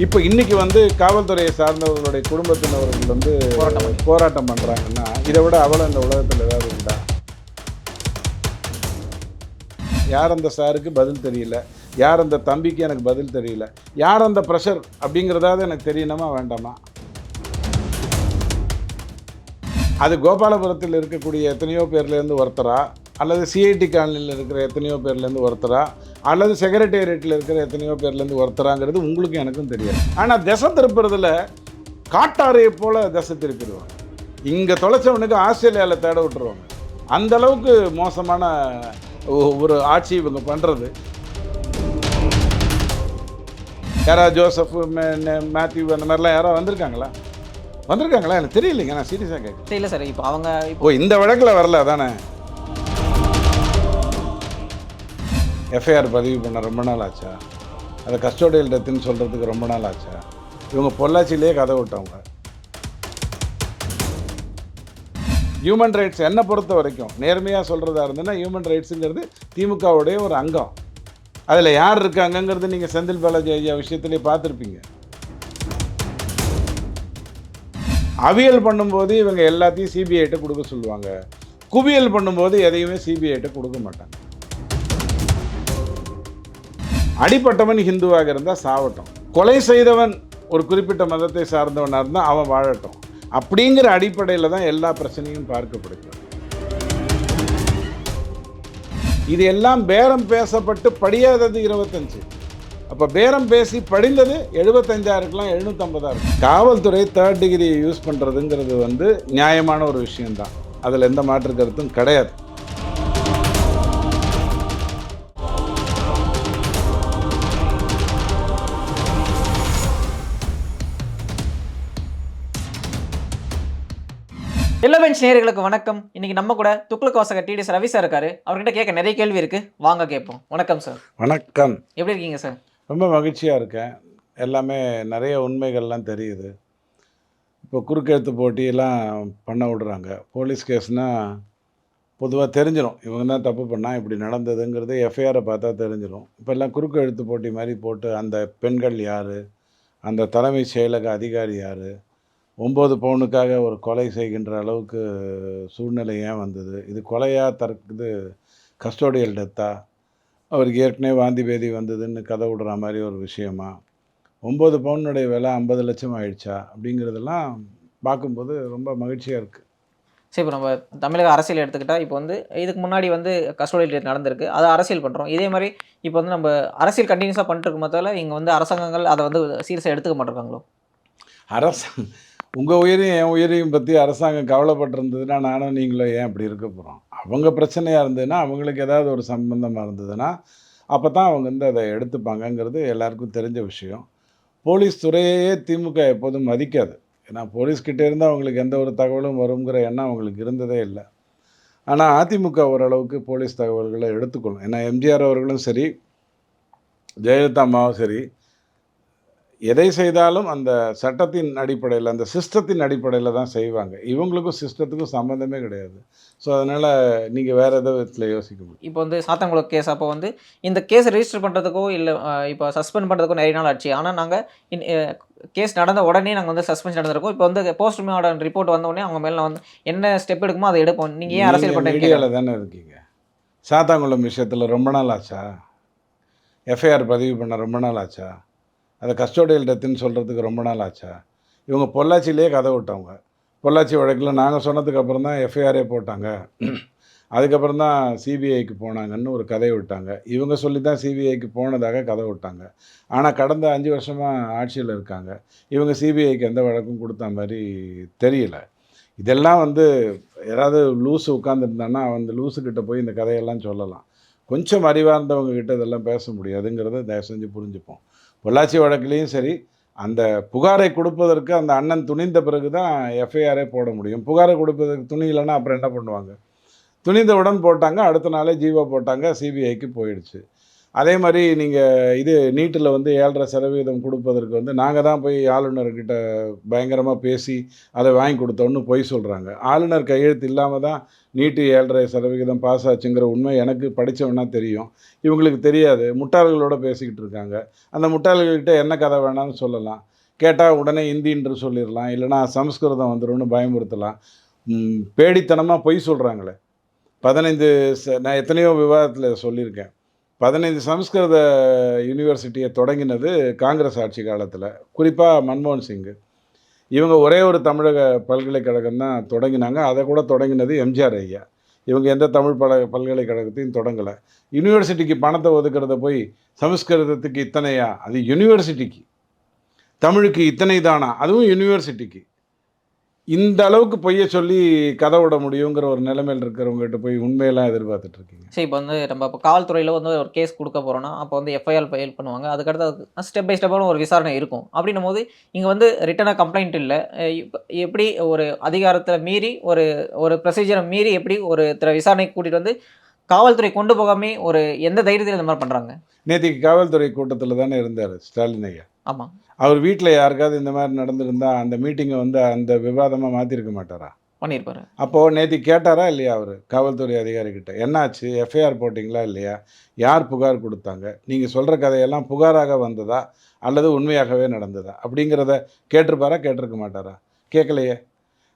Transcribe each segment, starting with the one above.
இப்போ இன்னைக்கு வந்து காவல்துறையை சார்ந்தவர்களுடைய குடும்பத்தினவர்கள் வந்து. போராட்டம் பண்ணுறாங்கன்னா இதை விட அவலம் இந்த உலகத்தில் ஏதாவது உண்டா? யார் அந்த சாருக்கு பதில் தெரியல? யார் அந்த தம்பிக்கு எனக்கு பதில் தெரியல? யார் அந்த ப்ரெஷர் அப்படிங்கிறதாவது எனக்கு தெரியணுமா வேண்டாமா? அது கோபாலபுரத்தில் இருக்கக்கூடிய எத்தனையோ பேர்லேருந்து ஒருத்தரா அல்லது சிஐடி காலனியில் இருக்கிற எத்தனையோ பேர்லேருந்து ஒருத்தரா அல்லது செக்ரட்டேரியட்டில் இருக்கிற எத்தனையோ பேர்லேருந்து ஒருத்தராங்கிறது உங்களுக்கும் எனக்கும் தெரியாது. ஆனால் திசை திருப்புறதுல காட்டாரையை போல் திசை திருப்பிடுவாங்க. இங்கே தொலைச்சவனுக்கு ஆஸ்திரேலியாவில் தேட விட்டுருவாங்க. அந்த அளவுக்கு மோசமான ஒரு ஆட்சி இவங்க பண்ணுறது யாரா ஜோசப் மேத்யூ அந்த மாதிரிலாம் யாரோ வந்திருக்காங்களா? வந்திருக்காங்களா? எனக்கு தெரியலைங்க. நான் சீரியஸாக கேட்குறேன். இல்லை சார். இப்போ அவங்க இப்போ ஓ இந்த வழக்கில் வரல தானே எஃப்ஐஆர் பதிவு பண்ண ரொம்ப நாள் ஆச்சா அதை கஸ்டோடியல் டெத்துன்னு சொல்கிறதுக்கு ரொம்ப நாள் ஆச்சா இவங்க பொள்ளாச்சியிலேயே கதை விட்டவங்க. ஹியூமன் ரைட்ஸ் என்னை பொறுத்த வரைக்கும் நேர்மையாக சொல்கிறதா இருந்ததுன்னா ஹியூமன் ரைட்ஸுங்கிறது திமுகவுடைய ஒரு அங்கம். அதில் யார் இருக்காங்கங்கிறது நீங்கள் செந்தில் பாலாஜி ஐயா விஷயத்துலேயே பார்த்துருப்பீங்க. அவியல் பண்ணும்போது இவங்க எல்லாத்தையும் சிபிஐட்ட கொடுக்க சொல்லுவாங்க. குவியல் பண்ணும்போது எதையுமே சிபிஐட்ட கொடுக்க மாட்டாங்க. அடிப்பட்டவன் ஹிந்துவாக இருந்தால் சாவட்டும். கொலை செய்தவன் ஒரு குறிப்பிட்ட மதத்தை சார்ந்தவனாக இருந்தால் அவன் வாழட்டும். அப்படிங்கிற அடிப்படையில் தான் எல்லா பிரச்சனையும் பார்க்கப்படுகிறது. இது எல்லாம் பேரம் பேசப்பட்டு படியாதது இருபத்தஞ்சு. அப்போ பேரம் பேசி படிந்தது எழுபத்தஞ்சா இருக்கலாம் எழுநூற்றம்பதாக இருக்கும். காவல்துறை தேர்ட் டிகிரி யூஸ் பண்ணுறதுங்கிறது வந்து நியாயமான ஒரு விஷயம்தான். அதில் எந்த மாற்று கருத்தும் கிடையாது. எல்லா பெஞ்ச் நேயர்களுக்கு வணக்கம். இன்னைக்கு நம்ம கூட துக்ளக் வாசகர் டிடிஎஸ் ரவி சார் இருக்காரு. அவர்கிட்ட கேட்க நிறைய கேள்வி இருக்கு. வாங்க கேட்போம். வணக்கம் சார் வணக்கம். எப்படி இருக்கீங்க சார் ரொம்ப மகிழ்ச்சியாக இருக்கேன். எல்லாமே நிறைய உண்மைகள்லாம் தெரியுது. இப்போ குறுக்கெழுத்து போட்டியெல்லாம் பண்ண விடுறாங்க. போலீஸ் கேஸ்னால் பொதுவாக தெரிஞ்சிடும் இவங்க தான் தப்பு பண்ணால் இப்படி நடந்ததுங்கிறது எஃப்ஐஆரை பார்த்தா தெரிஞ்சிடும் இப்போ எல்லாம் குறுக்கு எழுத்து போட்டி மாதிரி போட்டு அந்த பெண்கள் யார்? அந்த தலைமை செயலக அதிகாரி யார்? ஒம்பது பவுனுக்காக ஒரு கொலை செய்கின்ற அளவுக்கு சூழ்நிலை ஏன் வந்தது? இது கொலையா தற்குது கஸ்டோடியல் டெத்தா? அவருக்கு ஏற்கனவே வாந்தி பேதி வந்ததுன்னு கதை விடுற மாதிரி ஒரு விஷயமா? ஒம்பது பவுனுடைய விலை ஐம்பது லட்சம் ஆயிடுச்சா? அப்படிங்கிறதெல்லாம் பார்க்கும்போது ரொம்ப மகிழ்ச்சியாக இருக்குது சரி இப்போ நம்ம தமிழக அரசியல் எடுத்துக்கிட்டா இப்போ வந்து இதுக்கு முன்னாடி வந்து கஸ்டோடியல் நடந்திருக்கு. அதை அரசியல் பண்ணுறோம் இதே மாதிரி இப்போ வந்து நம்ம அரசியல் கண்டினியூஸாக பண்ணிட்டு இருக்கும் போதால இங்கே வந்து அரசாங்கங்கள் அதை வந்து சீரியஸாக எடுத்துக்க மாட்டிருக்காங்களோ? அரசாங்கம் உங்கள் உயிரையும் என் உயிரையும் பற்றி அரசாங்கம் கவலைப்பட்டிருந்ததுன்னா நானும் நீங்களும் ஏன் அப்படி இருக்க போகிறோம் அவங்க பிரச்சனையாக இருந்ததுன்னா அவங்களுக்கு ஏதாவது ஒரு சம்பந்தமாக இருந்ததுன்னா அப்போ தான் அவங்க வந்து அதை எடுத்துப்பாங்கங்கிறது எல்லாருக்கும் தெரிஞ்ச விஷயம். போலீஸ் துறையே திமுக எப்போதும் மதிக்காது. ஏன்னா போலீஸ்கிட்ட இருந்து அவங்களுக்கு எந்த ஒரு தகவலும் வருங்கிற எண்ணம் அவங்களுக்கு இருந்ததே இல்லை. ஆனால் அதிமுக ஓரளவுக்கு போலீஸ் தகவல்களை எடுத்துக்கொள்ளும். ஏன்னா எம்ஜிஆர் அவர்களும் சரி ஜெயலலிதா அம்மாவும் சரி எதை செய்தாலும் அந்த சட்டத்தின் அடிப்படையில் அந்த சிஸ்டத்தின் அடிப்படையில் தான் செய்வாங்க. இவங்களுக்கும் சிஸ்டத்துக்கும் சம்மந்தமே கிடையாது. ஸோ அதனால் நீங்கள் வேறு எதோ விதத்தில் யோசிக்க முடியும்? இப்போ வந்து சாத்தாங்குளம் கேஸ் அப்போ வந்து இந்த கேஸ் ரெஜிஸ்டர் பண்ணுறதுக்கோ இல்லை இப்போ சஸ்பெண்ட் பண்ணுறதுக்கோ நிறைய நாள் ஆச்சு. ஆனால் நாங்கள் கேஸ் நடந்த உடனே நாங்கள் வந்து சஸ்பென்ஷன் நடந்திருக்கோம். இப்போ வந்து போஸ்ட்மோட ரிப்போர்ட் வந்த உடனே அவங்க மேலே வந்து என்ன ஸ்டெப் எடுக்குமோ அதை எடுப்போம். நீங்கள் ஏன் அரசியல் பண்ணுறீங்க தானே இருக்கீங்க? சாத்தாங்குளம் விஷயத்தில் ரொம்ப நாள் ஆச்சா? எஃப்ஐஆர் பதிவு பண்ண ரொம்ப நாள் ஆச்சா? அதை கஸ்டோடியல் டெத்துன்னு சொல்கிறதுக்கு ரொம்ப நாள் ஆச்சா? இவங்க பொள்ளாச்சியிலேயே கதை விட்டவங்க. பொள்ளாச்சி வழக்கில் நாங்கள் சொன்னதுக்கு அப்புறம் தான் எஃப்ஐஆரே போட்டாங்க. அதுக்கப்புறம் தான் சிபிஐக்கு போனாங்கன்னு ஒரு கதையை விட்டாங்க. இவங்க சொல்லி தான் சிபிஐக்கு போனதாக கதை விட்டாங்க. ஆனால் கடந்த அஞ்சு வருஷமாக ஆட்சியில் இருக்காங்க. இவங்க சிபிஐக்கு எந்த வழக்கும் கொடுத்த மாதிரி தெரியல. இதெல்லாம் வந்து ஏதாவது லூஸு உட்காந்துருந்தான்னா அந்த லூஸுக்கிட்ட போய் இந்த கதையெல்லாம் சொல்லலாம். கொஞ்சம் அறிவார்ந்தவங்க கிட்ட இதெல்லாம் பேச முடியாதுங்கிறத தயவு செஞ்சு புரிஞ்சுப்போம். பொள்ளாச்சி வழக்குலேயும் சரி அந்த புகாரை கொடுப்பதற்கு அந்த அண்ணன் துணிந்த பிறகு தான் எஃப்ஐஆரே போட முடியும். புகாரை கொடுப்பதற்கு துணியிலன்னா அப்புறம் என்ன பண்ணுவாங்க? துணிந்தவுடன் போட்டாங்க அடுத்த நாளே ஜீவோ போட்டாங்க சிபிஐக்கு போயிடுச்சு. அதே மாதிரி நீங்கள் இது நீட்டில் வந்து ஏழரை சதவீதம் கொடுப்பதற்கு வந்து நாங்கள் தான் போய் ஆளுநர்கிட்ட பயங்கரமாக பேசி அதை வாங்கி கொடுத்தோன்னு பொய் சொல்கிறாங்க ஆளுநர் கையெழுத்து இல்லாமல் தான் நீட்டு ஏழரை சதவிகிதம் பாஸ் ஆச்சுங்கிற உண்மை எனக்கு படித்தவனா தெரியும். இவங்களுக்கு தெரியாது. முட்டாள்களோட பேசிக்கிட்டு இருக்காங்க. அந்த முட்டாள்கள்கிட்ட என்ன கதை வேணாம்னு சொல்லலாம். கேட்டால் உடனே இந்தின்று சொல்லிடலாம். இல்லைனா சம்ஸ்கிருதம் வந்துடும்னு பயமுறுத்தலாம். பேடித்தனமாக பொய் சொல்கிறாங்களே பதினைந்து ச- நான் எத்தனையோ விவாதத்தில் சொல்லியிருக்கேன். பதினைந்து சம்ஸ்கிருத யூனிவர்சிட்டியை தொடங்கினது காங்கிரஸ் ஆட்சி காலத்தில் குறிப்பாக மன்மோகன் சிங்கு இவங்க ஒரே ஒரு தமிழக பல்கலைக்கழகம் தான் தொடங்கினாங்க. அதை கூட தொடங்கினது எம்ஜிஆர் ஐயா. இவங்க எந்த தமிழ் பல பல்கலைக்கழகத்தையும் தொடங்கலை. யூனிவர்சிட்டிக்கு பணத்தை ஒதுக்கிறத போய் சமஸ்கிருதத்துக்கு இத்தனையா? அது யூனிவர்சிட்டிக்கு. தமிழுக்கு இத்தனை தானா? அதுவும் யூனிவர்சிட்டிக்கு. இந்த அளவுக்கு பொய்ய சொல்லி கதை விட முடியுங்கிற ஒரு நிலைமையில் இருக்கிறவங்ககிட்ட போய் உண்மையெல்லாம் எதிர்பார்த்துட்டு இருக்கீங்க. சரி இப்போ வந்து நம்ம இப்போ காவல்துறையில் வந்து ஒரு கேஸ் கொடுக்க போகிறோன்னா அப்போ வந்து எஃப்ஐஆர் ஃபைல் பண்ணுவாங்க. அதுக்கடுத்து ஸ்டெப் பை ஸ்டெப்பான ஒரு விசாரணை இருக்கும். அப்படின்னும் போது இங்கே வந்து ரிட்டனாக கம்ப்ளைண்ட் இல்லை. எப்படி ஒரு அதிகாரத்தில் மீறி ஒரு ஒரு ப்ரொசீஜரை மீறி எப்படி ஒரு விசாரணைக்கு கூட்டிகிட்டு வந்து காவல்துறை கொண்டு போகாமே ஒரு எந்த தைரியத்தில் இந்த மாதிரி பண்ணுறாங்க நேத்திக்கு காவல்துறை கூட்டத்தில் தானே இருந்தார் ஸ்டாலின் ஐயா. ஆமாம் அவர் வீட்டில் யாருக்காவது இந்த மாதிரி நடந்திருந்தா அந்த மீட்டிங்கை வந்து அந்த விவாதமாக மாற்றிருக்க மாட்டாரா? பண்ணியிருப்பாரு. அப்போது நேற்று கேட்டாரா இல்லையா அவர்? காவல்துறை அதிகாரிகிட்ட என்னாச்சு? எஃப்ஐஆர் போட்டிங்களா இல்லையா? யார் புகார் கொடுத்தாங்க? நீங்கள் சொல்கிற கதையெல்லாம் புகாராக வந்ததா? அல்லது உண்மையாகவே நடந்ததா? அப்படிங்கிறத கேட்டிருப்பாரா கேட்டிருக்க மாட்டாரா? கேட்கலையே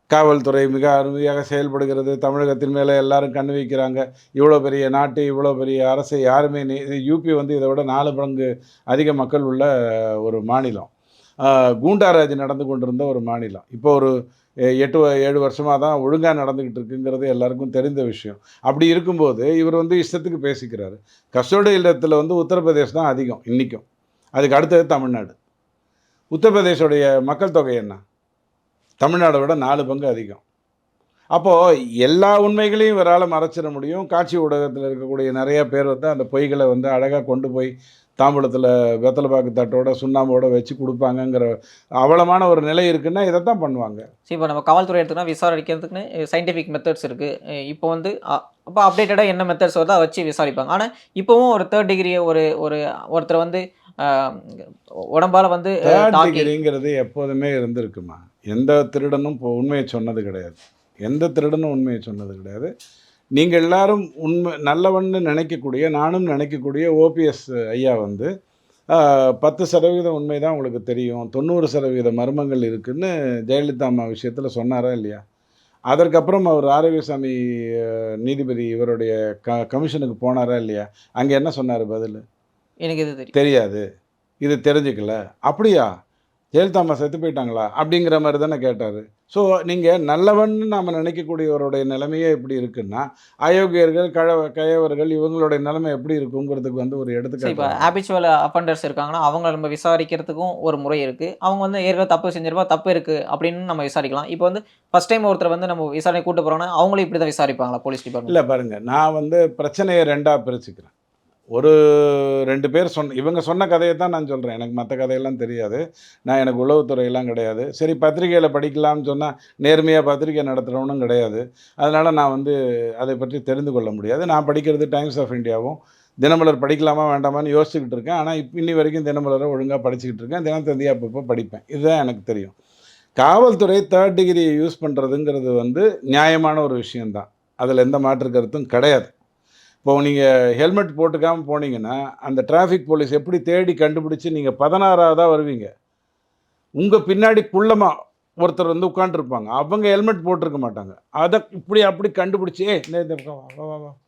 காவல்துறை மிக அருமையாக செயல்படுகிறது. தமிழகத்தின் மேலே எல்லாரும் கண்ணு வைக்கிறாங்க. இவ்வளோ பெரிய நாட்டு இவ்வளோ பெரிய அரசை யாருமே நி- யூபி வந்து இதை விட நாலு பங்கு அதிக மக்கள் உள்ள ஒரு மாநிலம். கூண்டாராஜ் நடந்து கொண்டிருந்த ஒரு மாநிலம். இப்போ ஒரு எட்டு ஏழு வருஷமாக தான் ஒழுங்காக நடந்துக்கிட்டு இருக்குங்கிறது எல்லாருக்கும் தெரிந்த விஷயம். அப்படி இருக்கும்போது இவர் வந்து இஷ்டத்துக்கு பேசிக்கிறாரு. கஸ்டோடி இல்லத்தில் வந்து உத்தரப்பிரதேஷ் தான் அதிகம் இன்றைக்கும் அதுக்கு அடுத்தது தமிழ்நாடு. உத்தரப்பிரதேசோடைய மக்கள் தொகை என்ன? தமிழ்நாடை விட நாலு பங்கு அதிகம். அப்போது எல்லா உண்மைகளையும் இவரால் மறைச்சிட முடியும். காட்சி ஊடகத்தில் இருக்கக்கூடிய நிறைய பேர் வந்து அந்த பொய்களை வந்து அழகாக கொண்டு போய் தாம்பூலத்தில் வெத்தலை பாக்கு தட்டோட சுண்ணாம்போட வச்சு கொடுப்பாங்கங்கிற அவலமான ஒரு நிலை இருக்குன்னா இதை தான் பண்ணுவாங்க. சரி இப்போ நம்ம காவல்துறை எடுத்துக்கினா விசாரிக்கிறதுக்குன்னு சயின்டிஃபிக் மெத்தட்ஸ் இருக்குது இப்போ வந்து அப்போ அப்டேட்டடாக என்ன மெத்தட்ஸ் வருதோ வச்சு விசாரிப்பாங்க. ஆனால் இப்போவும் ஒரு தேர்ட் டிகிரி ஒரு ஒரு ஒருத்தர் வந்து உடம்பால வந்து தேர்ட் டிகிரிங்கிறது எப்போதுமே இருந்திருக்குமா? எந்த திருடனும் இப்போ உண்மையை சொன்னது கிடையாது. எந்த திருடனும் உண்மையை சொன்னது கிடையாது. நீங்கள் எல்லாரும் உண்மை நல்லவன்னு நினைக்கக்கூடிய நானும் நினைக்கக்கூடிய ஓபிஎஸ் ஐயா வந்து பத்து சதவீதம் உண்மை தான் உங்களுக்கு தெரியும். தொண்ணூறு சதவீத மர்மங்கள் இருக்குன்னு ஜெயலலிதா அம்மா விஷயத்தில் சொன்னாரா இல்லையா? அதற்கப்புறம் அவர் ஆரோக்கியசாமி நீதிபதி இவருடைய க கமிஷனுக்கு போனாரா இல்லையா? அங்கே என்ன சொன்னார் பதில்? எனக்கு இது தெரியாது. இது தெரிஞ்சுக்கல. அப்படியா? ஜெயலலிதா அம்மா செத்து போயிட்டாங்களா? அப்படிங்கிற மாதிரி தானே கேட்டார். ஸோ நீங்கள் நல்லவன்னு நாம் நினைக்கக்கூடியவருடைய நிலைமையே எப்படி இருக்குன்னா அயோக்கியர்கள் கழ கயவர்கள் இவங்களுடைய நிலைமை எப்படி இருக்குங்கிறதுக்கு வந்து ஒரு எடுத்துக்காட்டு. ஹேபிச்சுவல் அஃபண்டர்ஸ் இருக்காங்கன்னா அவங்க நம்ம விசாரிக்கிறதுக்கும் ஒரு முறை இருக்குது அவங்க வந்து ஏற்கனவே தப்பு செஞ்சிருப்பா தப்பு இருக்குது அப்படின்னு நம்ம விசாரிக்கலாம். இப்போ வந்து ஃபர்ஸ்ட் டைம் ஒருத்தர் வந்து நம்ம விசாரணை கூட்டு போகிறோன்னா அவங்களும் இப்படி தான் விசாரிப்பாங்களா போலீஸ் டிபார்ட்மெண்ட் இல்லை பாருங்கள் நான் வந்து பிரச்சனையை ரெண்டாக பிரிச்சுக்கிறேன். ஒரு ரெண்டு பேர் சொன்ன இவங்க சொன்ன கதையை தான் நான் சொல்கிறேன் எனக்கு மற்ற கதையெல்லாம் தெரியாது. நான் எனக்கு உளவுத்துறையெல்லாம் கிடையாது. சரி பத்திரிகையில் படிக்கலாம்னு சொன்னால் நேர்மையாக பத்திரிகை நடத்துகிறவனும் கிடையாது. அதனால் நான் வந்து அதை பற்றி தெரிந்து கொள்ள முடியாது. நான் படிக்கிறது டைம்ஸ் ஆஃப் இந்தியாவும் தினமலர் படிக்கலாமா வேண்டாமான்னு யோசிச்சுக்கிட்டு இருக்கேன். ஆனால் இப்போ இன்னி வரைக்கும் தினமலரை ஒழுங்காக படிச்சுக்கிட்டு இருக்கேன். தினத்தந்தியாக அப்பப்போ படிப்பேன். இதுதான் எனக்கு தெரியும். காவல்துறை தேர்ட் டிகிரியை யூஸ் பண்ணுறதுங்கிறது வந்து நியாயமான ஒரு விஷயந்தான் அதில் எந்த மாற்று கருத்தும் கிடையாது. இப்போ நீங்கள் ஹெல்மெட் போட்டுக்காமல் போனீங்கன்னா அந்த டிராஃபிக் போலீஸ் எப்படி தேடி கண்டுபிடிச்சி நீங்கள் பதினாறாவதாக வருவீங்க? உங்கள் பின்னாடி குள்ளமாக ஒருத்தர் வந்து உட்காந்துருப்பாங்க அவங்க ஹெல்மெட் போட்டிருக்க மாட்டாங்க. அதை இப்படி அப்படி கண்டுபிடிச்சி ஏ இந்த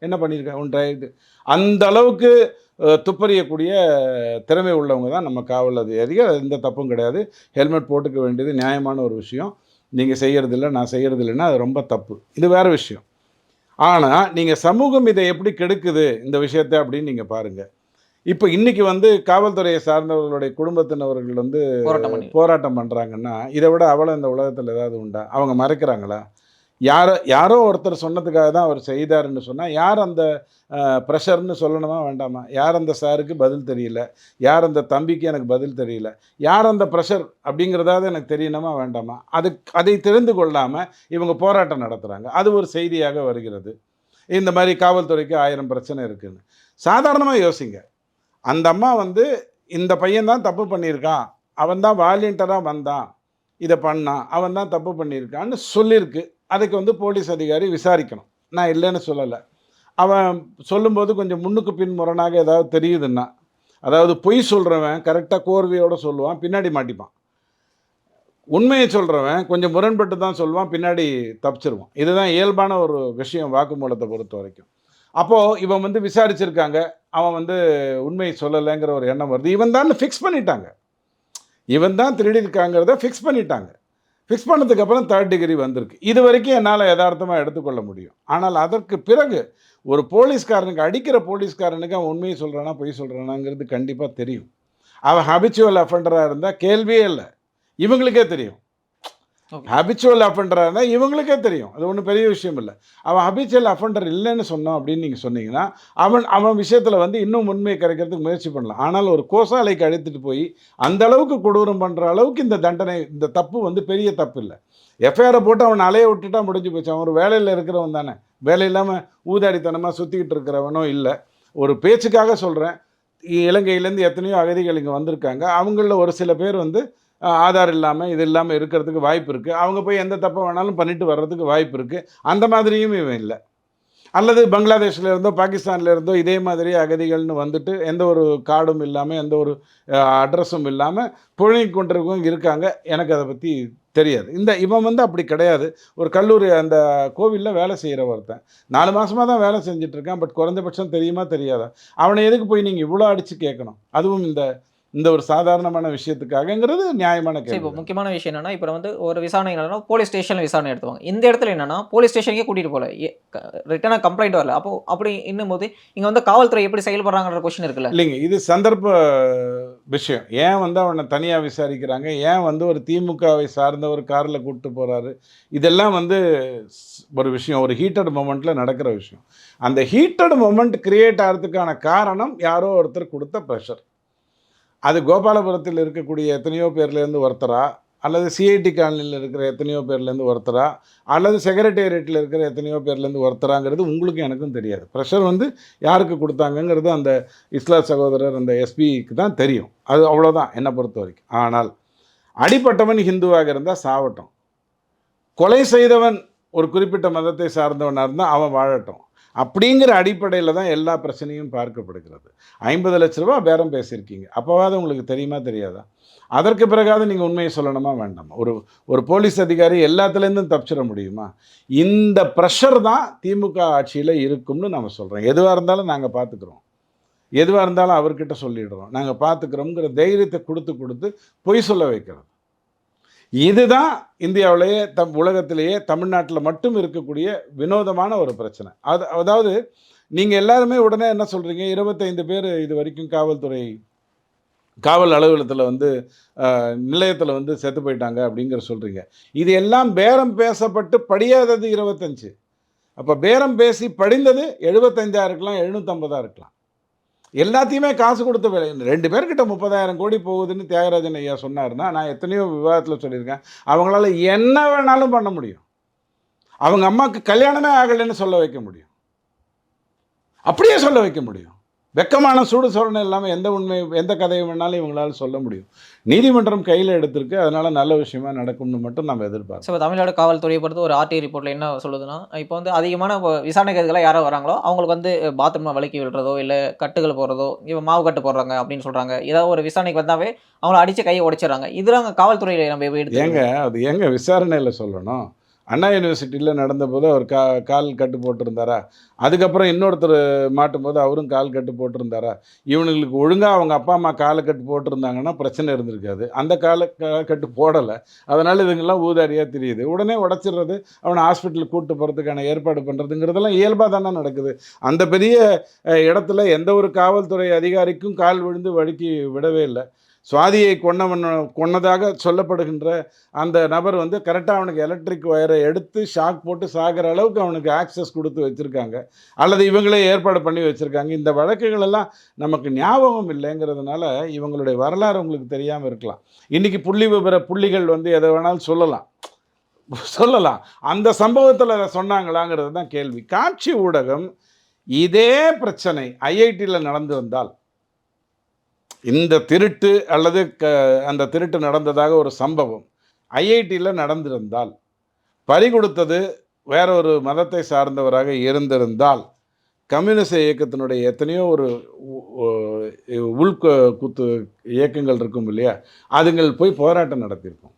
என்ன பண்ணியிருக்க உன் டிரை இது. அந்த அளவுக்கு துப்பறியக்கூடிய திறமை உள்ளவங்க தான் நம்ம காவல் அதிகாரிகள் எந்த தப்பும் கிடையாது. ஹெல்மெட் போட்டுக்க வேண்டியது நியாயமான ஒரு விஷயம். நீங்கள் செய்கிறதில்ல நான் செய்கிறது இல்லைன்னா அது ரொம்ப தப்பு. இது வேறு விஷயம். ஆனால் நீங்கள் சமூகம் இதை எப்படி கெடுக்குது இந்த விஷயத்தை அப்படின்னு நீங்கள் பாருங்கள் இப்போ இன்னைக்கு வந்து காவல்துறையை சார்ந்தவர்களுடைய குடும்பத்தினவர்கள் வந்து போராட்டம் பண்ணி போராட்டம் பண்ணுறாங்கன்னா இதை விட அவலம் இந்த உலகத்தில் ஏதாவது உண்டா? அவங்க மறைக்கிறாங்களா? யாரோ யாரோ ஒருத்தர் சொன்னதுக்காக தான் அவர் செய்தாருன்னு சொன்னால் யார் அந்த ப்ரெஷர்னு சொல்லணுமா வேண்டாமா? யார் அந்த சாருக்கு பதில் தெரியல? யார் அந்த தம்பிக்கு எனக்கு பதில் தெரியல? யார் அந்த ப்ரெஷர் அப்படிங்கிறதாவது எனக்கு தெரியணுமா வேண்டாமா? அது அதை தெரிந்து கொள்ளாமல் இவங்க போராட்டம் நடத்துகிறாங்க அது ஒரு செய்தியாக வருகிறது. இந்த மாதிரி காவல்துறைக்கு ஆயிரம் பிரச்சனை இருக்குன்னு. சாதாரணமாக யோசிங்க. அந்த அம்மா வந்து இந்த பையன் தான் தப்பு பண்ணியிருக்கான். அவன் தான் வாலண்டியராக வந்தான். இதை பண்ணான். அவன் தான் தப்பு பண்ணியிருக்கான்னு சொல்லியிருக்கு. அதுக்கு வந்து போலீஸ் அதிகாரி விசாரிக்கணும். நான் இல்லைன்னு சொல்லலை. அவன் சொல்லும்போது கொஞ்சம் முன்னுக்கு பின் முரணாக ஏதாவது தெரியுதுன்னா அதாவது பொய் சொல்கிறவன் கரெக்டாக கோர்வையோடு சொல்லுவான் பின்னாடி மாட்டிப்பான். உண்மையை சொல்கிறவன் கொஞ்சம் முரண்பட்டு தான் சொல்லுவான் பின்னாடி தப்பிச்சிருவான். இதுதான் இயல்பான ஒரு விஷயம் வாக்குமூலத்தை பொறுத்த வரைக்கும். அப்போது இவன் வந்து விசாரிச்சிருக்காங்க அவன் வந்து உண்மையை சொல்லலைங்கிற ஒரு எண்ணம் வருது. இவன் தான் ஃபிக்ஸ் பண்ணிட்டாங்க. இவன் தான் திருடியிருக்காங்கிறத ஃபிக்ஸ் பண்ணிட்டாங்க. ஃபிக்ஸ் பண்ணதுக்கப்புறம் தேர்ட் டிகிரி வந்திருக்கு. இது வரைக்கும் என்னால் யதார்த்தமாக எடுத்துக்கொள்ள முடியும். ஆனால் அதற்கு பிறகு ஒரு போலீஸ்காரனுக்கு அடிக்கிற போலீஸ்காரனுக்கு அவன் உண்மையை சொல்கிறானா பொய் சொல்கிறானாங்கிறது கண்டிப்பாக தெரியும். அவன் ஹபிச்சுவல் அஃபண்டராக இருந்தால் கேள்வியே இல்லை. இவங்களுக்கே தெரியும். ஹபிச்சுவல் அஃபண்டராக இவங்களுக்கே தெரியும். அது ஒன்றும் பெரிய விஷயம் இல்லை. அவன் ஹபிச்சுவல் அஃபண்டர் இல்லைன்னு சொன்னோம் அப்படின்னு நீங்கள் சொன்னீங்கன்னா அவன் அவன் விஷயத்தில் வந்து இன்னும் உண்மையை கரைக்கிறதுக்கு முயற்சி பண்ணலாம். ஆனால் ஒரு கோசாலைக்கு அழைத்துட்டு போய் அந்த அளவுக்கு கொடூரம் பண்ணுற அளவுக்கு இந்த தண்டனை இந்த தப்பு வந்து பெரிய தப்பு இல்லை. எஃப்ஐஆரை போட்டு அவன் அலைய விட்டுட்டா முடிஞ்சு போச்சு. அவன் ஒரு வேலையில் இருக்கிறவன் தானே. வேலை இல்லாமல் ஊதாடித்தனமாக சுற்றிக்கிட்டு இருக்கிறவனும் இல்லை. ஒரு பேச்சுக்காக சொல்கிறேன் இலங்கையிலேருந்து எத்தனையோ அகதிகள் இங்கே வந்திருக்காங்க. அவங்களில் ஒரு சில பேர் வந்து ஆதார் இல்லாமல் இது இல்லாமல் இருக்கிறதுக்கு வாய்ப்பு இருக்குது அவங்க போய் எந்த தப்பை வேணாலும் பண்ணிட்டு வர்றதுக்கு வாய்ப்பு இருக்குது அந்த மாதிரியும் இவன் இல்லை. அல்லது பங்களாதேஷ்ல இருந்தோ பாகிஸ்தானில் இருந்தோ இதே மாதிரி அகதிகள்னு வந்துட்டு எந்த ஒரு கார்டும் இல்லாமல் எந்த ஒரு அட்ரஸும் இல்லாமல் புழங்கி கொண்டிருக்கவங்க இருக்காங்க. எனக்கு அதை பற்றி தெரியாது. இந்த இவன் வந்து அப்படி கிடையாது. ஒரு கல்லூரி அந்த கோவிலில் வேலை செய்கிற ஒருத்தன். நாலு மாதமாக தான் வேலை செஞ்சிட்ருக்கான் பட் குறைந்தபட்சம் தெரியுமா தெரியாதா? அவனை எதுக்கு போய் நீங்கள் இவ்வளோ அடித்து கேட்கணும்? அதுவும் இந்த இந்த ஒரு சாதாரணமான விஷயத்துக்காகங்கிறது நியாயமான சரி இப்போ கேள்வி முக்கியமான விஷயம் என்னன்னா இப்போ வந்து ஒரு விசாரணை என்னன்னா போலீஸ் ஸ்டேஷனில் விசாரணை எடுத்துவாங்க. இந்த இடத்துல என்னன்னா போலீஸ் ஸ்டேஷனுக்கே கூட்டிட்டு போகல. ரிட்டனாக கம்ப்ளைண்ட் வரல. அப்போ அப்படி இன்னும் போது இங்கே வந்து காவல்துறை எப்படி செயல்படுறாங்கன்ற கொஸ்டின் இருக்குல்ல. இல்லைங்க இது சந்தர்ப்ப விஷயம். ஏன் வந்து அவனை தனியாக விசாரிக்கிறாங்க? ஏன் வந்து ஒரு திமுகவை சார்ந்த ஒரு காரில் கூப்பிட்டு போகிறாரு இதெல்லாம் வந்து ஒரு விஷயம். ஒரு ஹீட்டட் மொமெண்ட்டில் நடக்கிற விஷயம். அந்த ஹீட்டட் மொமெண்ட் கிரியேட் ஆகிறதுக்கான காரணம் யாரோ ஒருத்தர் கொடுத்த ப்ரெஷர் அது கோபாலபுரத்தில் இருக்கக்கூடிய எத்தனையோ பேர்லேருந்து ஒருத்தரா? அல்லது சிஐடி காலனியில் இருக்கிற எத்தனையோ பேர்லேருந்து ஒருத்தரா? அல்லது செக்ரட்டேரியட்டில் இருக்கிற எத்தனையோ பேர்லேருந்து ஒருத்தராங்கிறது உங்களுக்கும் எனக்கும் தெரியாது. ப்ரெஷர் வந்து யாருக்கு கொடுத்தாங்கங்கிறது அந்த இஸ்லாம் சகோதரர் அந்த எஸ்பிக்கு தான் தெரியும். அது அவ்வளோதான் என்னை பொறுத்த வரைக்கும். ஆனால் அடிப்பட்டவன் ஹிந்துவாக இருந்தால் சாவட்டும். கொலை செய்தவன் ஒரு குறிப்பிட்ட மதத்தை சார்ந்தவனாக இருந்தால் அவன் வாழட்டும். அப்படிங்கிற அடிப்படையில் தான் எல்லா பிரச்சனையும் பார்க்கப்படுகிறது. ஐம்பது லட்ச ரூபா பேரம் பேசியிருக்கீங்க. அப்போவாது உங்களுக்கு தெரியுமா தெரியாதா? அதற்கு பிறகாவது நீங்கள் உண்மையை சொல்லணுமா வேண்டாமா? ஒரு ஒரு போலீஸ் அதிகாரி எல்லாத்துலேருந்தும் தப்பிச்சிட முடியுமா? இந்த ப்ரெஷர் தான் திமுக ஆட்சியில் இருக்கும்னு நம்ம சொல்கிறோம் எதுவாக இருந்தாலும் நாங்கள் பார்த்துக்குறோம் எதுவாக இருந்தாலும் அவர்கிட்ட சொல்லிடுறோம். நாங்கள் பார்த்துக்குறோங்கிற தைரியத்தை கொடுத்து கொடுத்து பொய் சொல்ல வைக்கிறோம் இதுதான் இந்தியாவிலேயே தம் உலகத்திலேயே தமிழ்நாட்டில் மட்டும் இருக்கக்கூடிய வினோதமான ஒரு பிரச்சனை. அது அதாவது நீங்கள் எல்லாருமே உடனே என்ன சொல்கிறீங்க இருபத்தைந்து பேர் இது வரைக்கும் காவல்துறை காவல் அலுவலகத்தில் வந்து நிலையத்தில் வந்து செத்து போயிட்டாங்க அப்படிங்கிற சொல்கிறீங்க இது எல்லாம் பேரம் பேசப்பட்டு படியாதது இருபத்தஞ்சு. அப்போ பேரம் பேசி படிந்தது எழுபத்தஞ்சாக இருக்கலாம் எழுநூற்றம்பதாக இருக்கலாம். எல்லாத்தையுமே காசு கொடுத்த வேலை. ரெண்டு பேர்கிட்ட முப்பதாயிரம் கோடி போகுதுன்னு தியாகராஜன் ஐயா சொன்னார்னா நான் எத்தனையோ விவாதத்தில் சொல்லியிருக்கேன். அவங்களால என்ன வேணாலும் பண்ண முடியும். அவங்க அம்மாவுக்கு கல்யாணமே ஆகலைன்னு சொல்ல வைக்க முடியும். அப்படியே சொல்ல வைக்க முடியும். வெக்கமான சூடு சொரணை இல்லாமல் எந்த உண்மை எந்த கதையை வேணாலும் இவங்களால சொல்ல முடியும். நீதிமன்றம் கையில் எடுத்திருக்கு. அதனால நல்ல விஷயமா நடக்கும்னு மட்டும் நம்ம எதிர்பார்க்கணும் ஸோ இப்போ தமிழ்நாடு காவல்துறையை பொறுத்து ஒரு ஆர்டிஐ ரிப்போர்ட்டில் என்ன சொல்லுதுன்னா இப்போ வந்து அதிகமான விசாரணை கைதிகளாக யாரோ வராங்களோ அவங்களுக்கு வந்து பாத்ரூமில் வலிக்கி விடுறதோ இல்லை கட்டுகள் போடுறதோ இப்போ மாவு கட்டு போடுறாங்க அப்படின்னு சொல்கிறாங்க ஏதாவது ஒரு விசாரணைக்கு வந்தாவே அவங்கள அடித்து கையை உடைச்சிடுறாங்க. இதெல்லாம் காவல்துறையில் நம்ம எப்படி எடுத்து ஏங்க அது ஏங்க விசாரணையில் சொல்லணும்? அண்ணா யூனிவர்சிட்டியில் நடந்தபோது அவர் கா கால் கட்டு போட்டிருந்தாரா? அதுக்கப்புறம் இன்னொருத்தர் மாட்டும் போது அவரும் கால் கட்டு போட்டிருந்தாரா? இவனுங்களுக்கு ஒழுங்காக அவங்க அப்பா அம்மா காலை கட்டு போட்டிருந்தாங்கன்னா பிரச்சனை இருந்திருக்காது. அந்த காலை கட்டு போடலை. அதனால் இதுங்கெல்லாம் ஊதாரியாக தெரியுது. உடனே உடச்சிடுறது அவனை ஹாஸ்பிட்டலுக்கு கூப்பிட்டு போகிறதுக்கான ஏற்பாடு பண்ணுறதுங்கிறதெல்லாம் இயல்பாக தானே நடக்குது. அந்த பெரிய இடத்துல எந்த ஒரு காவல்துறை அதிகாரிக்கும் கால் விழுந்து வழுக்கி விடவே இல்லை. சுவாதியை கொன்னவன் கொன்னதாக சொல்லப்படுகின்ற அந்த நபர் வந்து கரெக்டாக அவனுக்கு எலக்ட்ரிக் ஒயரை எடுத்து ஷாக் போட்டு சாகிற அளவுக்கு அவனுக்கு ஆக்சஸ் கொடுத்து வச்சுருக்காங்க. அல்லது இவங்களே ஏற்பாடு பண்ணி வச்சுருக்காங்க. இந்த வழக்குகள் எல்லாம் நமக்கு ஞாபகம் இல்லைங்கிறதுனால இவங்களுடைய வரலாறு உங்களுக்கு தெரியாமல் இருக்கலாம். இன்றைக்கி புள்ளி விவர புள்ளிகள் வந்து எதை வேணாலும் சொல்லலாம். சொல்லலாம். அந்த சம்பவத்தில் அதை சொன்னாங்களாங்கிறது தான் கேள்வி. காட்சி ஊடகம் இதே பிரச்சனை ஐஐடியில் நடந்திருந்தால் இந்த திருட்டு அல்லது க அந்த திருட்டு நடந்ததாக ஒரு சம்பவம். ஐஐடியில் நடந்திருந்தால் பறி கொடுத்தது வேற ஒரு மதத்தை சார்ந்தவராக இருந்திருந்தால் கம்யூனிச இயக்கத்தினுடைய எத்தனையோ ஒரு உ- உள்க குத்து இயக்கங்கள் இருக்கும் இல்லையா? அதுங்கள் போய் போராட்டம் நடத்தியிருக்கோம்.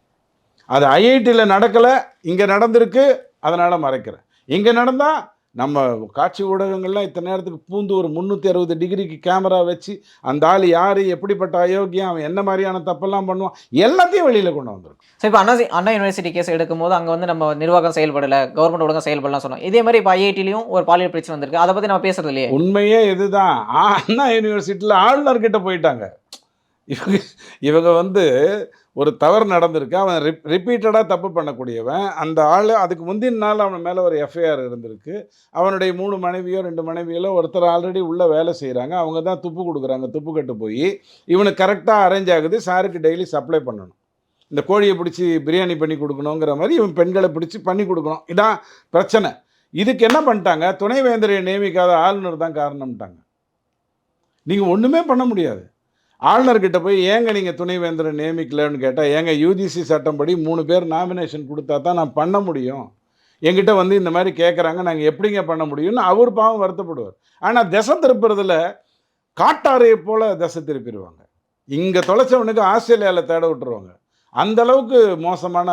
அது ஐஐடியில் நடக்கலை இங்கே நடந்திருக்கு அதனால் மறைக்கிறேன். இங்கே நடந்தால் நம்ம காட்சி ஊடகங்கள்லாம் இத்தனை நேரத்துக்கு பூந்து ஒரு முந்நூற்றி அறுபது டிகிரிக்கு கேமரா வச்சு அந்த ஆள் யார் எப்படிப்பட்ட அயோக்கியம் அவன் என்ன மாதிரியான தப்பெல்லாம் பண்ணுவான் எல்லாத்தையும் வெளியில் கொண்டு வந்திருக்கும். ஸோ இப்போ அண்ணா அண்ணா யூனிவர்சிட்டி கேஸ் எடுக்கும்போது அங்கே வந்து நம்ம நிர்வாகம் செயல்படலை கவர்மெண்ட் ஒழுங்காக செயல்படலாம் சொன்னோம். இதே மாதிரி இப்போ ஐஐடிலையும் ஒரு பாலியல் பிரச்சனை வந்திருக்கு. அதை பற்றி நம்ம பேசுறது இல்லையே? உண்மையே இதுதான். அண்ணா யூனிவர்சிட்டியில் ஆளுநர்கிட்ட போயிட்டாங்க. இவங்க இவங்க வந்து ஒரு தவறு நடந்திருக்கு. அவன் ரிப் ரிப்பீட்டடாக தப்பு பண்ணக்கூடியவன். அந்த ஆள் அதுக்கு முந்தின நாள் அவன் மேலே ஒரு எஃப்ஐஆர் இருந்திருக்கு. அவனுடைய மூணு மனைவியோ ரெண்டு மனைவியோ ஒருத்தர் ஆல்ரெடி உள்ளே வேலை செய்கிறாங்க அவங்க தான் துப்பு கொடுக்குறாங்க. துப்பு கட்டு போய் இவனுக்கு கரெக்டாக அரேஞ்ச் ஆகுது. சாருக்கு டெய்லி சப்ளை பண்ணணும். இந்த கோழியை பிடிச்சி பிரியாணி பண்ணி கொடுக்கணுங்கிற மாதிரி இவன் பெண்களை பிடிச்சி பண்ணி கொடுக்கணும். இதான் பிரச்சனை. இதுக்கு என்ன பண்ணிட்டாங்க? துணைவேந்தரை நியமிக்காத ஆளுநர் தான் காரணம்ட்டாங்க. நீங்கள் ஒன்றுமே பண்ண முடியாது. ஆளுநர்கிட்ட போய் ஏங்க நீங்கள் துணைவேந்தரை நியமிக்கலன்னு கேட்டால் ஏங்க யூஜிசி சட்டம்படி மூணு பேர் நாமினேஷன் கொடுத்தா தான் நான் பண்ண முடியும்? எங்கிட்ட வந்து இந்த மாதிரி கேட்குறாங்க நாங்கள் எப்படிங்க பண்ண முடியும்னு அவர் பாவம் வருத்தப்படுவார். ஆனால் திசை திருப்புறதுல காட்டாறையை போல் திசை திருப்பிடுவாங்க. இங்கே தொலைச்சவனுக்கு ஆஸ்திரேலியாவில் தேட விட்டுருவாங்க. அந்த அளவுக்கு மோசமான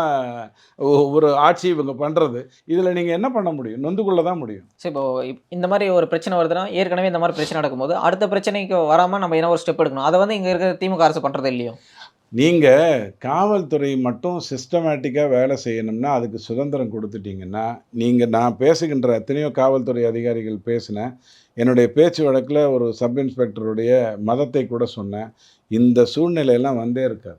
ஒரு ஆட்சி இவங்க பண்ணுறது இதில் நீங்கள் என்ன பண்ண முடியும்? நொந்துக்குள்ள தான் முடியும். சரி இப்போ இப்- இந்த மாதிரி ஒரு பிரச்சனை வருதுன்னா ஏற்கனவே இந்த மாதிரி பிரச்சனை நடக்கும்போது அடுத்த பிரச்சனைக்கு வராமல் நம்ம என்ன ஒரு ஸ்டெப் எடுக்கணும்? அதை வந்து இங்கே இருக்கிற திமுக அரசு பண்ணுறது இல்லையோ? நீங்கள் காவல்துறை மட்டும் சிஸ்டமேட்டிக்காக வேலை செய்யணும்னா அதுக்கு சுதந்திரம் கொடுத்துட்டீங்கன்னா நீங்கள் நான் பேசுகின்ற எத்தனையோ காவல்துறை அதிகாரிகள் பேசினேன். என்னுடைய பேச்சு வழக்கில் ஒரு சப் இன்ஸ்பெக்டருடைய மதத்தை கூட சொன்னேன். இந்த சூழ்நிலையெல்லாம் வந்தே இருக்காது.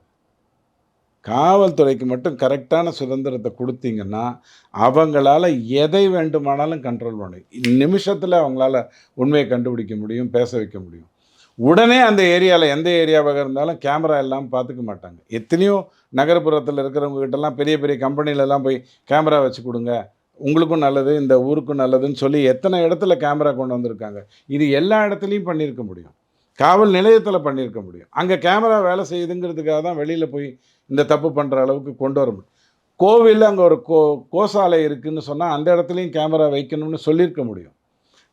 காவல்துறைக்கு மட்டும் கரெக்டான சுதந்திரத்தை கொடுத்தீங்கன்னா அவங்களால எதை வேண்டுமானாலும் கண்ட்ரோல் பண்ணி. நிமிஷத்தில் அவங்களால உண்மையை கண்டுபிடிக்க முடியும் பேச வைக்க முடியும். உடனே அந்த ஏரியாவில் எந்த ஏரியாவாக இருந்தாலும் கேமரா எல்லாம் பார்த்துக்க மாட்டாங்க. எத்தனையோ நகர்ப்புறத்தில் இருக்கிறவங்ககிட்டலாம் பெரிய பெரிய கம்பெனிலலாம் போய் கேமரா வச்சு கொடுங்க. உங்களுக்கும் நல்லது இந்த ஊருக்கும் நல்லதுன்னு சொல்லி எத்தனை இடத்துல கேமரா கொண்டு வந்திருக்காங்க. இது எல்லா இடத்துலையும் பண்ணியிருக்க முடியும். காவல் நிலையத்தில் பண்ணியிருக்க முடியும். அங்கே கேமரா வேலை செய்யுதுங்கிறதுக்காக தான் வெளியில் போய் இந்த தப்பு பண்ணுற அளவுக்கு கொண்டு வர முடியும். கோவிலில் அங்கே ஒரு கோ கோசாலை இருக்குதுன்னு சொன்னால் அந்த இடத்துலையும் கேமரா வைக்கணும்னு சொல்லியிருக்க முடியும்.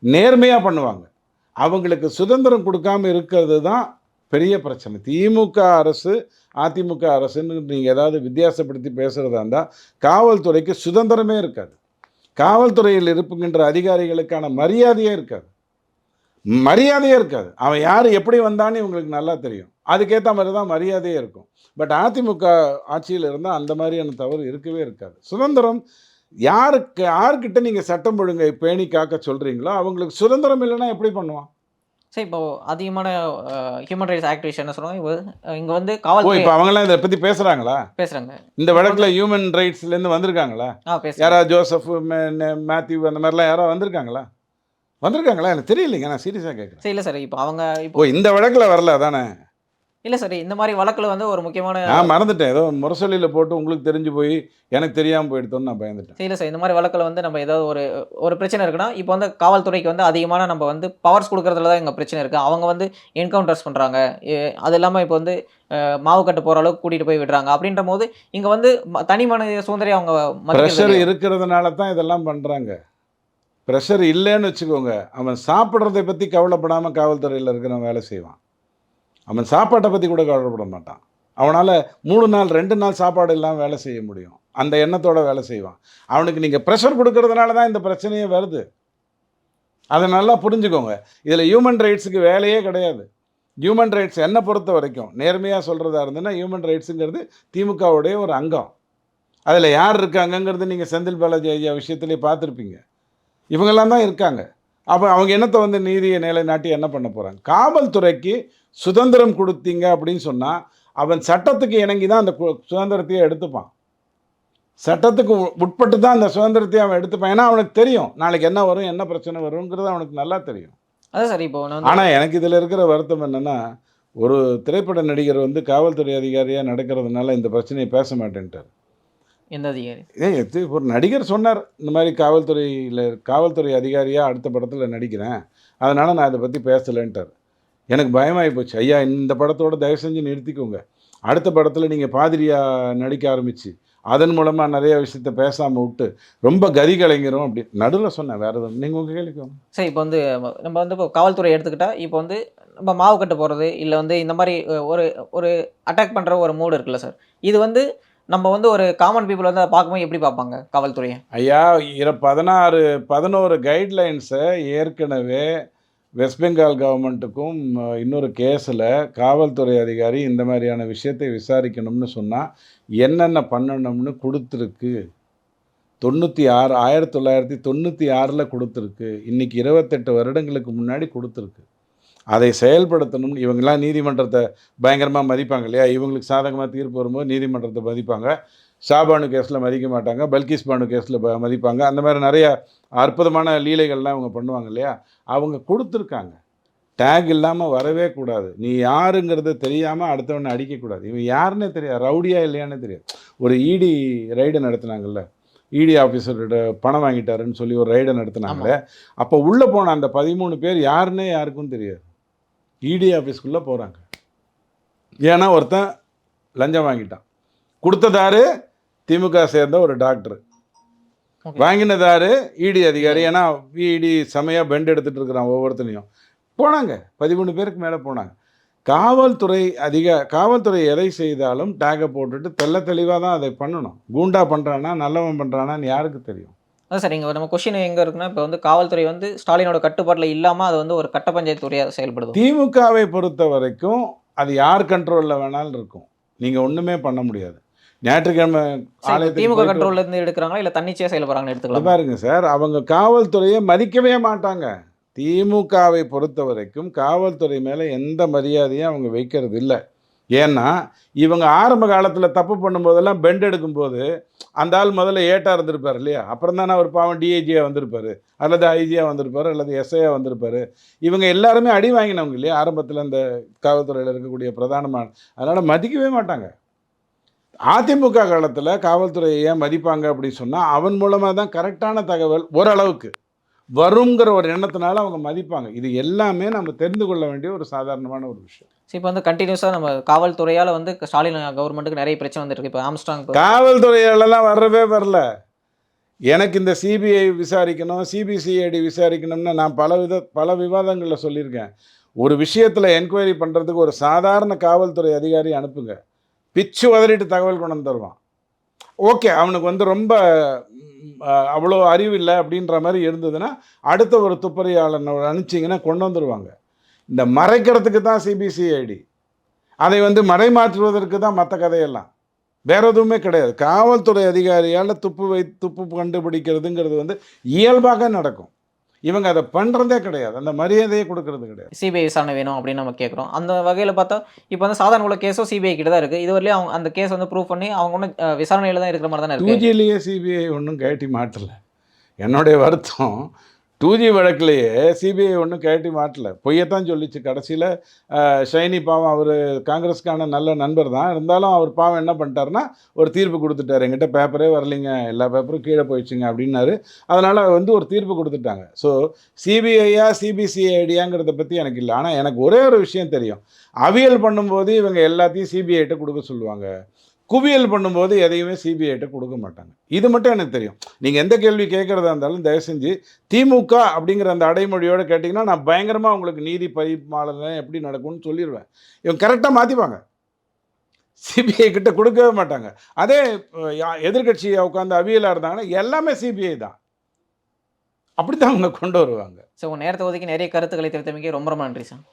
நேர்மையாக பண்ணுவாங்க. அவங்களுக்கு சுதந்திரம் கொடுக்காம இருக்கிறது தான் பெரிய பிரச்சனை. திமுக அரசு அதிமுக அரசுன்னு நீங்கள் ஏதாவது வித்தியாசப்படுத்தி பேசுகிறதா இருந்தால் காவல்துறைக்கு சுதந்திரமே இருக்காது. காவல்துறையில் இருப்புகின்ற அதிகாரிகளுக்கான மரியாதையே இருக்காது. மரியாதையே இருக்காது. அவன் யார் எப்படி வந்தான்னு இவங்களுக்கு நல்லா தெரியும். அதுக்கேற்ற மாதிரி தான் மரியாதையே இருக்கும். பட் அதிமுக ஆட்சியில் இருந்தால் அந்த மாதிரியான தவறு இருக்கவே இருக்காது. சுதந்திரம் யாருக்கு யார்கிட்ட நீங்கள் சட்டம் ஒழுங்கை பேணி காக்க சொல்கிறீங்களோ அவங்களுக்கு சுதந்திரம் இல்லைன்னா எப்படி பண்ணுவான்? சரி இப்போ அதிகமான ஹியூமன் ரைட்ஸ் ஆக்டிவிஸ்ட் என்ன சொல்லுவாங்க இங்கே வந்து ஓ காவல்துறை இப்போ அவங்களாம் இதை பற்றி பேசுகிறாங்களா பேசுகிறாங்க இந்த வழக்கில் ஹியூமன் ரைட்ஸ்லேருந்து வந்திருக்காங்களா? ஆ பேசுகிறாங்க யாரா ஜோசப் மேத்யூ அந்த மாதிரிலாம் யாரோ வந்திருக்காங்களா? வந்திருக்காங்களா? எனக்கு தெரியலைங்க. நான் சீரியஸாக கேட்குறேன் சரி இல்லை சார். இப்போ அவங்க இப்போ ஓ இந்த வழக்கில் வரல அதானே? இல்லை சார் இந்த மாதிரி வழக்கில் வந்து ஒரு முக்கியமான நான் மறந்துட்டேன். ஏதோ முரசொலியில் போட்டு உங்களுக்கு தெரிஞ்சு போய் எனக்கு தெரியாமல் போயிடுத்தோன்னு நான் பயந்துட்டேன். சரி இல்லை சார். இந்த மாதிரி வழக்கில் வந்து நம்ம ஏதாவது ஒரு ஒரு பிரச்சனை இருக்குன்னா இப்போ வந்து காவல்துறைக்கு வந்து அதிகமான நம்ம வந்து பவர்ஸ் கொடுக்கறதுல தான் எங்கள் பிரச்சனை இருக்குது அவங்க வந்து என்கவுண்டர்ஸ் பண்ணுறாங்க அது இல்லாமல் இப்போ வந்து மாவு கட்டு போகிற அளவுக்கு கூட்டிகிட்டு போய் விடுறாங்க. அப்படின்ற போது இங்கே வந்து தனி மனித சுதந்திரம் அவங்க ப்ரெஷர்? இருக்கிறதுனால தான் இதெல்லாம் பண்ணுறாங்க ப்ரெஷர் இல்லைன்னு வச்சுக்கோங்க. அவன் சாப்பிட்றதை பற்றி கவலைப்படாமல் காவல்துறையில் இருக்கிறவன் வேலை செய்வான். அவன் சாப்பாட்டை பற்றி கூட கவலைப்பட மாட்டான். அவனால் மூணு நாள் ரெண்டு நாள் சாப்பாடு இல்லாமல் வேலை செய்ய முடியும். அந்த எண்ணத்தோட வேலை செய்வான். அவனுக்கு நீங்கள் ப்ரெஷர் கொடுக்கறதுனால தான் இந்த பிரச்சனையே வருது. அதை நல்லா புரிஞ்சுக்கோங்க. இதில் ஹியூமன் ரைட்ஸுக்கு வேலையே கிடையாது. ஹியூமன் ரைட்ஸ் என்னை பொறுத்த வரைக்கும் நேர்மையாக சொல்கிறதா இருந்ததுன்னா ஹியூமன் ரைட்ஸுங்கிறது திமுகவுடைய ஒரு அங்கம். அதில் யார் இருக்காங்கங்கிறது நீங்கள் செந்தில் பாலாஜி ஐயா விஷயத்துலேயே பார்த்துருப்பீங்க. இவங்கெல்லாம் தான் இருக்காங்க. அப்போ அவங்க என்னத்தை வந்து நீதியை நிலைநாட்டி என்ன பண்ண போகிறாங்க காவல்துறைக்கு சுதந்திரம் கொடுத்தீங்க அப்படின்னு சொன்னால் அவன் சட்டத்துக்கு இணங்கி தான் அந்த சுதந்திரத்தையே எடுத்துப்பான். சட்டத்துக்கு உட்பட்டு தான் அந்த சுதந்திரத்தையே அவன் எடுத்துப்பான். ஏன்னா அவனுக்கு தெரியும் நாளைக்கு என்ன வரும் என்ன பிரச்சனை வருங்கிறது அவனுக்கு நல்லா தெரியும். அதான் சார் இப்போ ஆனால் எனக்கு இதில் இருக்கிற வருத்தம் என்னென்னா ஒரு திரைப்பட நடிகர் வந்து காவல்துறை அதிகாரியாக நடக்கிறதுனால இந்த பிரச்சனையை பேச மாட்டேன்ட்டார். எந்த அதிகாரி? இது ஒரு நடிகர் சொன்னார். இந்த மாதிரி காவல்துறையில் காவல்துறை அதிகாரியாக அடுத்த படத்தில் நடிக்கிறேன். அதனால் நான் இதை பற்றி பேசலைன்ட்டார். எனக்கு பயமாகி போச்சு. ஐயா இந்த படத்தோட தயவு செஞ்சு நிறுத்திக்கோங்க. அடுத்த படத்தில் நீங்கள் பாதிரியா நடிக்க ஆரம்பிச்சு அதன் மூலமாக நிறைய விஷயத்த பேசாமல் விட்டு ரொம்ப கதி கலைஞரும் அப்படி. நடுவில் சொன்னேன் வேறு எதுவும். நீங்கள் உங்கள் கேள்விக்கோங்க சரி இப்போ வந்து நம்ம வந்து இப்போ காவல்துறை எடுத்துக்கிட்டா இப்போ வந்து நம்ம மாவு கட்டு போகிறது இல்லை வந்து இந்த மாதிரி ஒரு ஒரு அட்டாக் பண்ணுற ஒரு மூடு இருக்குல்ல சார் இது வந்து நம்ம வந்து ஒரு காமன் பீப்புள் வந்து அதை பார்க்கும்போது எப்படி பார்ப்பாங்க காவல்துறையை? ஐயா இரு பதினாறு பதினோரு கைட்லைன்ஸை ஏற்கனவே வெஸ்ட் பெங்கால் கவர்மெண்ட்டுக்கும் இன்னொரு கேஸில் காவல்துறை அதிகாரி இந்த மாதிரியான விஷயத்தை விசாரிக்கணும்னு சொன்னால் என்னென்ன பண்ணணும்னு கொடுத்துருக்கு. தொண்ணூற்றி ஆறு ஆயிரத்தி தொள்ளாயிரத்தி தொண்ணூற்றி ஆறில் கொடுத்துருக்கு. இன்றைக்கி இருபத்தெட்டு வருடங்களுக்கு முன்னாடி கொடுத்துருக்கு. அதை செயல்படுத்தணும்னு இவங்கெல்லாம் நீதிமன்றத்தை பயங்கரமாக மதிப்பாங்க இல்லையா? இவங்களுக்கு சாதகமாக தீர்ப்பு வரும்போது நீதிமன்றத்தை மதிப்பாங்க. ஷாபானு கேஸில் மதிக்க மாட்டாங்க. பல்கிஸ் பானு கேஸில் மதிப்பாங்க. அந்த மாதிரி நிறைய அற்புதமான லீலைகள்லாம் இவங்க பண்ணுவாங்க இல்லையா? அவங்க கொடுத்துருக்காங்க. டேக் இல்லாமல் வரவே கூடாது. நீ யாருங்கிறது தெரியாமல் அடுத்தவனை அடிக்கக்கூடாது இவன் யாருன்னே தெரியாது. ரவுடியா இல்லையானே தெரியாது. ஒரு இடி ரைடு நடத்துனாங்கல்ல. இடி ஆஃபீஸர்கிட்ட பணம் வாங்கிட்டாருன்னு சொல்லி ஒரு ரைடை நடத்துனாங்களே. அப்போ உள்ளே போன அந்த பதிமூணு பேர் யாருன்னே யாருக்கும் தெரியாது. இடி ஆஃபீஸ்க்குள்ளே போகிறாங்க ஏன்னா ஒருத்தன் லஞ்சம் வாங்கிட்டான். கொடுத்ததாரு திமுக சேர்ந்த ஒரு டாக்டர். வாங்கினதாரு இடி அதிகாரி. ஏன்னா இடி செமையாக பெண்ட் எடுத்துட்டு இருக்கிறான் ஒவ்வொருத்தனையும். போனாங்க. பதிமூணு பேருக்கு மேலே போனாங்க. காவல்துறை அதிக காவல்துறை எதை செய்தாலும் டேகை போட்டுட்டு தெள்ள தெளிவாக தான் அதை பண்ணணும். கூண்டா பண்ணுறானா நல்லவன் பண்ணுறானான்னு யாருக்கு தெரியும்? அதான் சார் இங்கே நம்ம கொஷின் எங்கே இருக்குன்னா இப்போ வந்து காவல்துறை வந்து ஸ்டாலினோட கட்டுப்பாட்டில் இல்லாமல் அது வந்து ஒரு கட்ட பஞ்சாயத்து துறையாக செயல்படுது. திமுகவை பொறுத்த வரைக்கும் அது யார் கண்ட்ரோலில் வேணாலும் இருக்கும். நீங்கள் ஒன்றுமே பண்ண முடியாது. ஞாயிற்றுக்கிழமை திமுக கண்ட்ரோல்ல இருந்து எடுக்கிறாங்களா இல்லை தன்னிச்சையாக செயல்படுறாங்கன்னு எடுத்துக்கலாம்? பாருங்க சார் அவங்க காவல்துறையை மதிக்கவே மாட்டாங்க. திமுகவை பொறுத்த வரைக்கும் காவல்துறை மேலே எந்த மரியாதையும் அவங்க வைக்கிறது இல்லை. ஏன்னா இவங்க ஆரம்ப காலத்தில் தப்பு பண்ணும்போதெல்லாம் பெண்ட் எடுக்கும்போது அந்த ஆள் முதல்ல ஏட்டாக இருந்திருப்பார் இல்லையா? அப்புறம் தானே அவர் பாவம் டிஐஜியாக வந்திருப்பார் அல்லது ஐஜியாக வந்திருப்பார் அல்லது எஸ்ஐயாக வந்திருப்பார். இவங்க எல்லாருமே அடி வாங்கினவங்க இல்லையா? ஆரம்பத்தில் அந்த காவல்துறையில் இருக்கக்கூடிய பிரதானமான அதனால் மதிக்கவே மாட்டாங்க. அதிமுக காலத்தில் காவல்துறையை ஏன் மதிப்பாங்க அப்படின்னு சொன்னால் அவன் மூலமாக தான் கரெக்டான தகவல் ஓரளவுக்கு வருங்கிற ஒரு எண்ணத்தினால அவங்க மதிப்பாங்க. இது எல்லாமே நம்ம தெரிந்து கொள்ள வேண்டிய ஒரு சாதாரணமான ஒரு விஷயம். ஸோ இப்போ வந்து கண்டினியூஸாக நம்ம காவல்துறையால் வந்து ஸ்டாலின் கவர்மெண்ட்டுக்கு நிறைய பிரச்சனை வந்துருக்கு. இப்போ ஆம்ஸ்டாங் காவல்துறையாலலாம் வரவே வரல. எனக்கு இந்த சிபிஐ விசாரிக்கணும் சிபிசிஐடி விசாரிக்கணும்னு நான் பல வித பல விவாதங்களில் சொல்லியிருக்கேன். ஒரு விஷயத்தில் என்கொயரி பண்ணுறதுக்கு ஒரு சாதாரண காவல்துறை அதிகாரி அனுப்புங்க. பிச்சு உதறிட்டு தகவல் கொண்டு வந்து தருவான். ஓகே அவனுக்கு வந்து ரொம்ப அவ்வளோ அறிவு இல்லை அப்படின்ற மாதிரி இருந்ததுன்னா அடுத்த ஒரு துப்பறியாளனை அனுப்பிச்சிங்கன்னா கொண்டு வந்துடுவாங்க இந்த மறைக்கிறதுக்கு தான் சிபிசிஐடி அதை வந்து மறைமாற்றுவதற்கு தான் மற்ற கதையெல்லாம். வேற எதுவுமே கிடையாது. காவல்துறை அதிகாரியால் துப்பு வை துப்பு கண்டுபிடிக்கிறதுங்கிறது வந்து இயல்பாக நடக்கும். இவங்க அதை பண்ணுறதே கிடையாது. அந்த மரியாதையை கொடுக்கறது கிடையாது. சிபிஐ விசாரணை வேணும் அப்படின்னு நம்ம கேட்குறோம் அந்த வகையில் பார்த்தா இப்போ வந்து சாதாரண உள்ள கேஸும் சிபிஐ கிட்ட தான் இருக்குது இதுவரையிலும் அவங்க அந்த கேஸ் வந்து ப்ரூவ் பண்ணி அவங்க ஒன்றும் விசாரணையில் தான் இருக்கிற மாதிரி தானே இருக்குது சிபிஐ ஒன்றும் கேட்டி மாட்டல. என்னுடைய வருத்தம் டூ ஜி சிபிஐ ஒன்றும் கேட்டி மாட்டல. பொய்யத்தான் சொல்லிச்சு. கடைசியில் ஷைனி பாவம் அவர் காங்கிரஸ்க்கான நல்ல நண்பர் தான். இருந்தாலும் அவர் பாவம் என்ன பண்ணிட்டாருன்னா ஒரு தீர்ப்பு கொடுத்துட்டாரு. எங்கிட்ட பேப்பரே வரலைங்க. எல்லா பேப்பரும் கீழே போயிடுச்சுங்க அப்படின்னாரு. அதனால் வந்து ஒரு தீர்ப்பு கொடுத்துட்டாங்க. ஸோ சிபிஐயா சிபிசிஐடியாங்கிறத பற்றி எனக்கு இல்லை. ஆனால் எனக்கு ஒரே ஒரு விஷயம் தெரியும். அவியல் பண்ணும்போது இவங்க எல்லாத்தையும் சிபிஐட்ட கொடுக்க சொல்லுவாங்க. குவியல் பண்ணும்போது எதையுமே சிபிஐட்ட கொடுக்க மாட்டாங்க. இது மட்டும் எனக்கு தெரியும். நீங்கள் எந்த கேள்வி கேட்குறதா இருந்தாலும் தயவு செஞ்சு திமுக அப்படிங்கிற அந்த அடைமொழியோடு கேட்டிங்கன்னா நான் பயங்கரமாக உங்களுக்கு நீதி பரிமாளன் எப்படி நடக்கும்னு சொல்லிடுவேன் இவங்க கரெக்டாக மாற்றிப்பாங்க சிபிஐ கிட்ட கொடுக்கவே மாட்டாங்க. அதே எதிர்கட்சியை உட்காந்து அவியலாக இருந்தாங்கன்னா எல்லாமே சிபிஐ தான் அப்படி தான். அவங்க கொண்டு வருவாங்க. ஸோ உங்கள் நேரத்தை ஒதுக்கி நிறைய கருத்துக்களை தெரிவித்தமைக்கு ரொம்ப ரொம்ப நன்றி சார்